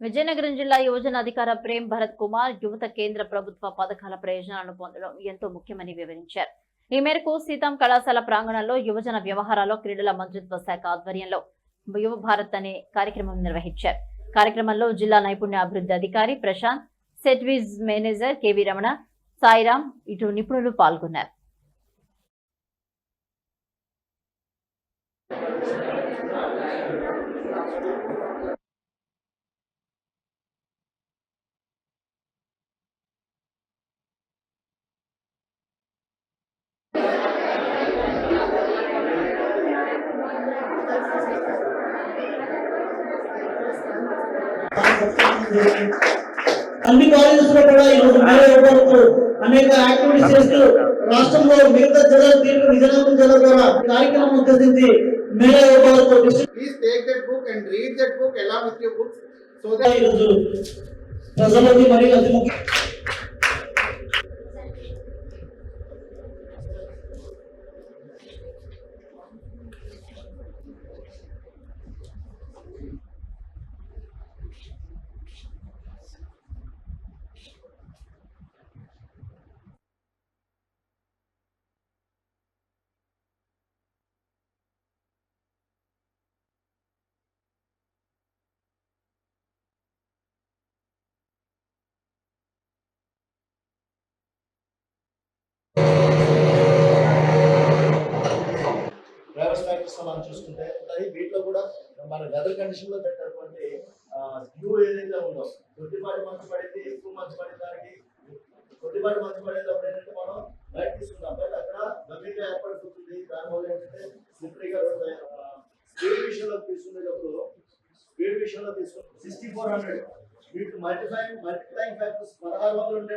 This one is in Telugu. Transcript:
విజయనగరం జిల్లా యువజన అధికార ప్రేమ్ భరత్ కుమార్ యువత కేంద్ర ప్రభుత్వ పథకాల ప్రయోజనాలను పొందడం ఎంతో ముఖ్యమని వివరించారు. ఈ మేరకు సీతాం కళాశాల ప్రాంగణంలో యువజన వ్యవహారాలు క్రీడల మంత్రిత్వ శాఖ ఆధ్వర్యంలో యువ భారత్ అనే కార్యక్రమం నిర్వహించారు. కార్యక్రమంలో జిల్లా నైపుణ్య అభివృద్ధి అధికారి ప్రశాంత్ సెట్వీజ్ మేనేజర్ కెవి రమణ సాయిరాం ఇటు నిపుణులు పాల్గొన్నారు. అన్ని కాలేజెస్లో కూడా ఈరోజు మేళ ఇవ్వడంతో అనేక యాక్టివిటీస్ చేస్తూ రాష్ట్రంలో మిగతా జిల్లాలు దీనికి విజయనగరం జిల్లా ద్వారా కార్యక్రమం ఉద్దేశించి మేళ ఇవ్వడంతో ఈరోజు ప్రజలకి మరియు అతి ముఖ్య. మనం చూసుకుంటే అది వీటిలో కూడా మన వెదర్ కండిషన్లో పెట్టినటువంటి వ్యూ ఏదైతే ఉందో కొద్దిపాటి మంచు పడింది ఎక్కువ మంచు పడిన దానికి. కొద్దిపాటి మంచు పడేటప్పుడు ఏంటంటే మనం బయట తీసుకున్నాం బయట అక్కడ గమ్యంగా ఏర్పడిపోతుంది దానివల్ల ఏంటంటే స్లిప్పరీగా స్పీడ్ విషయంలో తీసుకునేటప్పుడు స్పీడ్ విషయంలో తీసుకుంటే సిక్స్టీ ఫోర్ హండ్రెడ్ వీటి మల్టిఫై మల్టిప్లైంగ్ ఫ్యాక్టర్స్ పదహారు వందలు ఉండే